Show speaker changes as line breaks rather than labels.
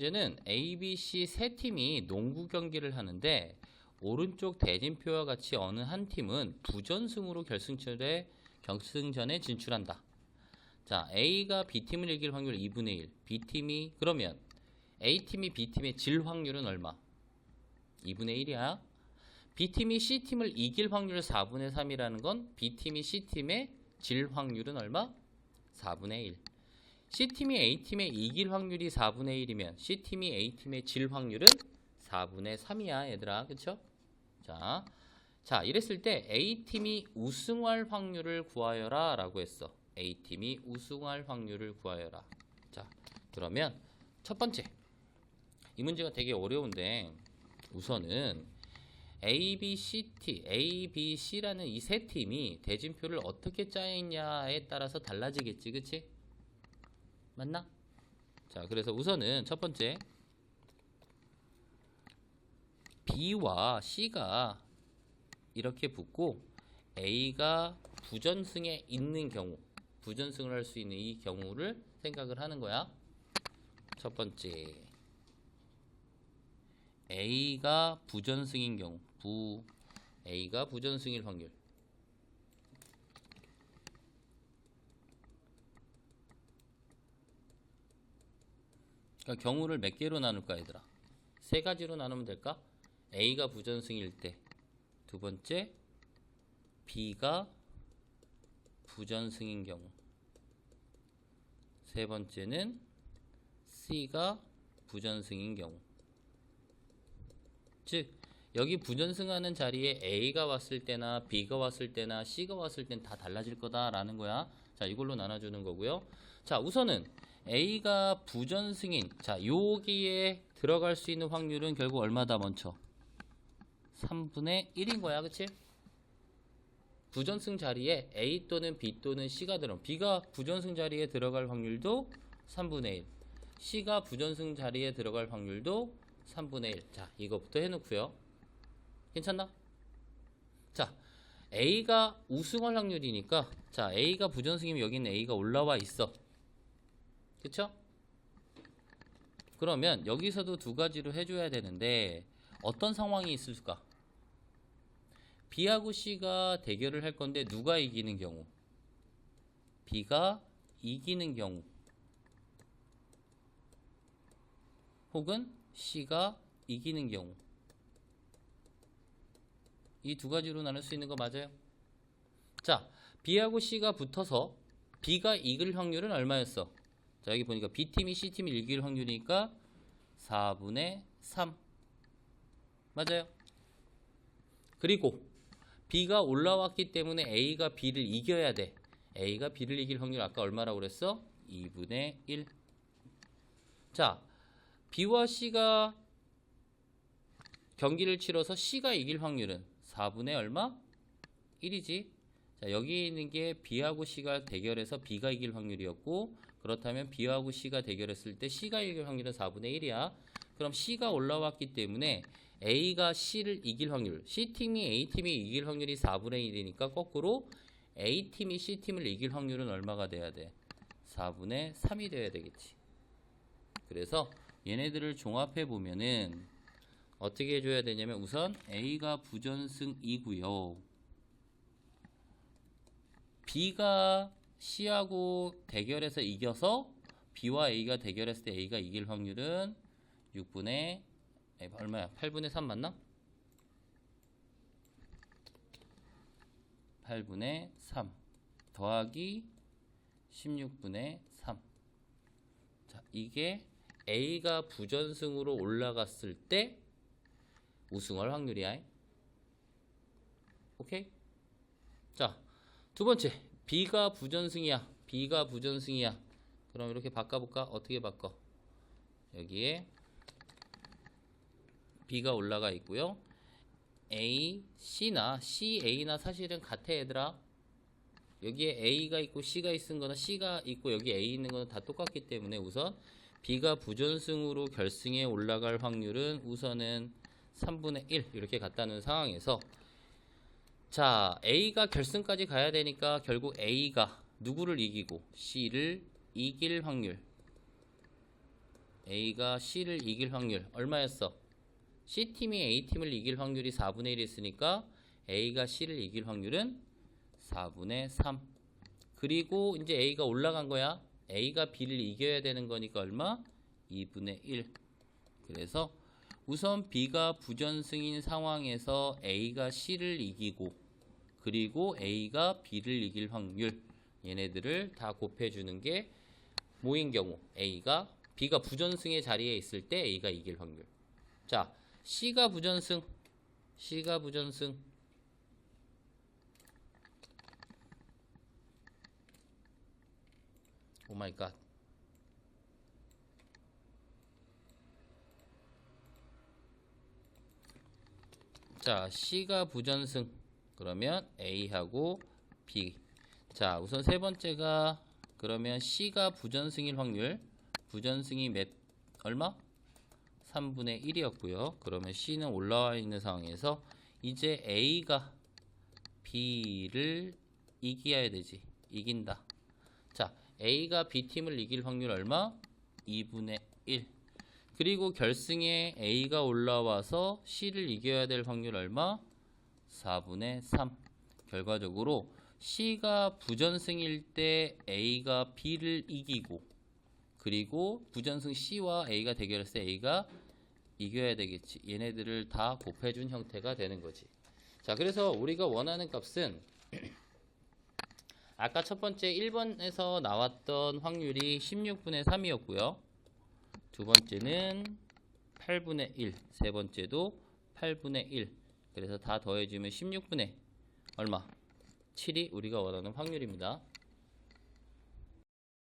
이제는 A, B, C 세 팀이 농구 경기를 하는데 오른쪽 대진표와 같이 어느 한 팀은 부전승으로 결승전에 결승전에 진출한다. 자, A가 B팀을 이길 확률 2분의 1. B팀이 그러면 A팀이 B팀의 질 확률은 얼마? 2분의 1이야. B팀이 C팀을 이길 확률 4분의 3이라는 건 B팀이 C팀의 질 확률은 얼마? 4분의 1. C팀이 A팀의 이길 확률이 4분의 1이면 C팀이 A팀의 질 확률은 4분의 3이야, 얘들아. 그쵸? 자, 자, 이랬을 때 A팀이 우승할 확률을 구하여라 라고 했어. A팀이 우승할 확률을 구하여라. 자, 그러면 첫 번째. 이 문제가 되게 어려운데 우선은 A, B, C, T, A, B, C라는 이 세 팀이 대진표를 어떻게 짜있냐에 따라서 달라지겠지, 그치? 맞나? 자, 그래서 우선은 첫 번째 B와 C가 이렇게 붙고 A가 부전승에 있는 경우, 부전승을 할 수 있는 이 경우를 생각을 하는 거야. 첫 번째 A가 부전승인 경우, 부 A가 부전승일 확률. 그러니까 경우를 몇 개로 나눌까 얘들아? 세 가지로 나누면 될까? A가 부전승일 때, 두 번째 B가 부전승인 경우, 세 번째는 C가 부전승인 경우. 즉 여기 부전승하는 자리에 A가 왔을 때나 B가 왔을 때나 C가 왔을 땐 다 달라질 거다라는 거야. 자, 이걸로 나눠주는 거고요. 자, 우선은 A가 부전승인 자, 여기에 들어갈 수 있는 확률은 결국 얼마다 먼저? 3분의 1인 거야. 그치? 부전승 자리에 A 또는 B 또는 C가 들어. B가 부전승 자리에 들어갈 확률도 3분의 1. C가 부전승 자리에 들어갈 확률도 3분의 1. 자, 이거부터 해놓고요. 괜찮나? 자, A가 우승할 확률이니까 자, A가 부전승이면 여기는 A가 올라와 있어. 그쵸? 그러면 여기서도 두 가지로 해줘야 되는데 어떤 상황이 있을까? B하고 C가 대결을 할 건데 누가 이기는 경우? B가 이기는 경우 혹은 C가 이기는 경우 이 두 가지로 나눌 수 있는 거 맞아요? 자, B하고 C가 붙어서 B가 이길 확률은 얼마였어? 자, 여기 보니까 B팀이 C팀을 이길 확률이니까 4분의 3 맞아요? 그리고 B가 올라왔기 때문에 A가 B를 이겨야 돼. A가 B를 이길 확률 아까 얼마라고 그랬어? 2분의 1. 자, B와 C가 경기를 치러서 C가 이길 확률은 4분의 얼마? 1이지. 자, 여기 있는 게 B하고 C가 대결해서 B가 이길 확률이었고, 그렇다면 B하고 C가 대결했을 때 C가 이길 확률은 4분의 1이야. 그럼 C가 올라왔기 때문에 A가 C를 이길 확률, C팀이 A팀이 이길 확률이 4분의 1이니까 거꾸로 A팀이 C팀을 이길 확률은 얼마가 돼야 돼? 4분의 3이 돼야 되겠지. 그래서 얘네들을 종합해 보면은 어떻게 해줘야 되냐면 우선 A가 부전승이고요. B가 C하고 대결해서 이겨서 B와 A가 대결했을 때 A가 이길 확률은 6분의 얼마야? 8분의 3 맞나? 8분의 3 더하기 16분의 3. 자, 이게 A가 부전승으로 올라갔을 때 우승할 확률이야. 오케이? 자, 두 번째. B가 부전승이야. B가 부전승이야. 그럼 이렇게 바꿔볼까? 어떻게 바꿔? 여기에 B가 올라가 있고요. A, C나 C, A나 사실은 같아 얘들아. 여기에 A가 있고 C가 있는 거나 C가 있고 여기 A 있는 거는 다 똑같기 때문에 우선 B가 부전승으로 결승에 올라갈 확률은 우선은 3분의 1 이렇게 갔다는 상황에서 자 A가 결승까지 가야 되니까 결국 A가 누구를 이기고 C를 이길 확률 A가 C를 이길 확률 얼마였어? C팀이 A팀을 이길 확률이 4분의 1이 있으니까 A가 C를 이길 확률은 4분의 3. 그리고 이제 A가 올라간 거야. A가 B를 이겨야 되는 거니까 얼마? 2분의 1. 그래서 우선 B가 부전승인 상황에서 A가 C를 이기고 그리고 A가 B를 이길 확률 얘네들을 다 곱해주는 게 모인 경우 A가 B가 부전승의 자리에 있을 때 A가 이길 확률. 자, C가 부전승, C가 부전승. 오 마이 갓. 자, C가 부전승. 그러면 A하고 B. 자, 우선 세 번째가 그러면 C가 부전승일 확률. 부전승이 몇 얼마? 3분의 1이었고요. 그러면 C는 올라와 있는 상황에서 이제 A가 B를 이겨야 되지. 이긴다. 자, A가 B팀을 이길 확률 얼마? 2분의 1. 그리고 결승에 A가 올라와서 C를 이겨야 될 확률 얼마? 4분의 3. 결과적으로 C가 부전승일 때 A가 B를 이기고 그리고 부전승 C와 A가 대결했을 때 A가 이겨야 되겠지. 얘네들을 다 곱해준 형태가 되는 거지. 자, 그래서 우리가 원하는 값은 아까 첫 번째 1번에서 나왔던 확률이 16분의 3이었고요. 두 번째는 8분의 1, 세 번째도 8분의 1. 그래서 다 더해주면 16분의 얼마? 7이 우리가 원하는 확률입니다.